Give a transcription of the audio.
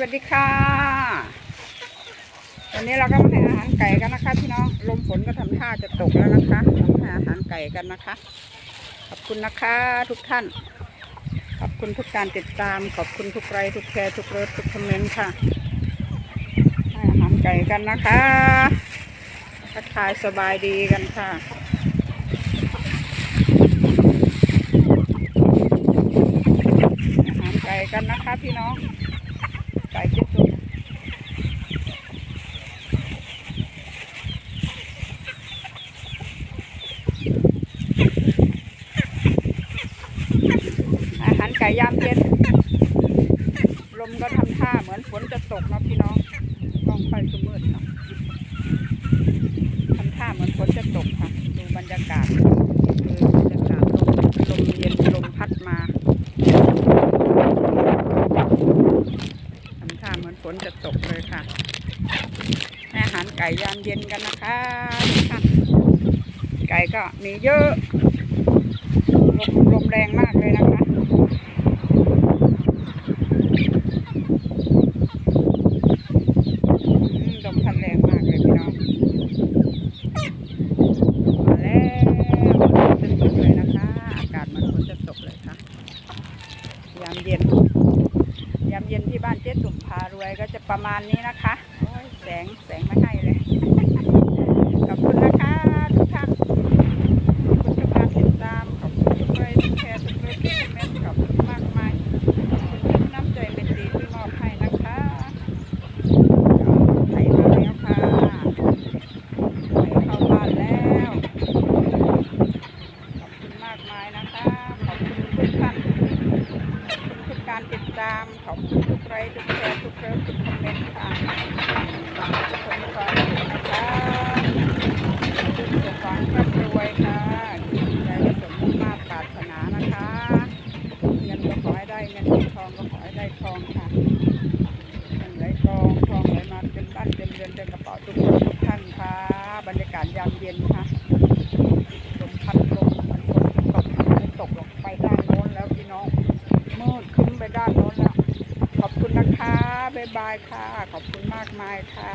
วัสดีค่ะ วันนี้เราก็มาให้อาหารไก่กันนะคะพี่น้อง ลมฝนก็ทำท่าจะตกแล้วนะคะมาให้อาหารไก่กันนะคะ ขอบคุณนะคะ ทุกท่าน ขอบคุณทุกการติดตาม ขอบคุณทุกไลค์ทุกแชร์ทุกเลิฟทุกคอมเมนต์ค่ะ ให้อาหารไก่กันนะคะทักทายสบายดีกันค่ะอาหารไก่กันนะคะพี่น้อง ไปจุดอาหารไก่ยามเย็น ลมก็ทำท่าเหมือนฝนจะตกนะพี่น้องกล้องไฟสมืดเนาะทำท่าเหมือนฝนจะตกค่ะ ดูบรรยากาศคือบรรยากาศลมลมเย็นลมพัดมา ทำท่าเหมือ นฝนจะตกเลยค่ะอาหารไก่ยามเย็นกันนะคะไก่ก็มีเยอะลมลมแรงมากเลยนะคะลมพัดแรงมากเลยพี่น้องมาแล้วฝนจะตกเลยนะคะ อากาศมือนฝนจะตกเลยค่ะ ยามเย็น เย็นที่บ้านเจ๊ตุ่มพารวยก็จะประมาณนี้นะคะ โอ้ยแสงแสงไม่ให้เลย ขอบคุณนะคะทุกท่านขอบคุณทุกการติดตาม ขอบคุณทุกไลค์ทุกแชร์ทุกเรื่องทุกคอมเมนต์ขอบคุณมากมายขอบคุณทุกน้ำใจเป็นดีที่มอบให้นะคะไข่มาแล้วค่ะไข่เข้าบ้านแล้ว ขอบคุณมากมายนะคะ ขอบคุณทุกท่าน ทุกการ ตาม ขอบคุณทุกไลค์ทุกแชร์ทุกเลิฟทุกคอมเมนต์ค่ะทุกคนมีความสุขนะคะสุขความร่ำรวยค่ะคิดใจและสมมุ่งมาตรปรารถนานะคะเงินก็ขอให้ได้เงินทองก็ขอให้ได้ทองค่ะเงินไหลกองทองไหลมาเต็มบ้านเต็มเรือนเต็มกระเป๋าทุกคนทุกท่านค่ะ บรรยากาศยามเย็นค่ะลมพัดลมมันฝนตกไม่ตกลงไปด้านโน้นแล้วพี่น้อง มืดครึ้มไปด้านโน้นแล้ว ขอบ คุณนะคะ บ๊ายบายค่ะ ขอบคุณมากมายค่ะ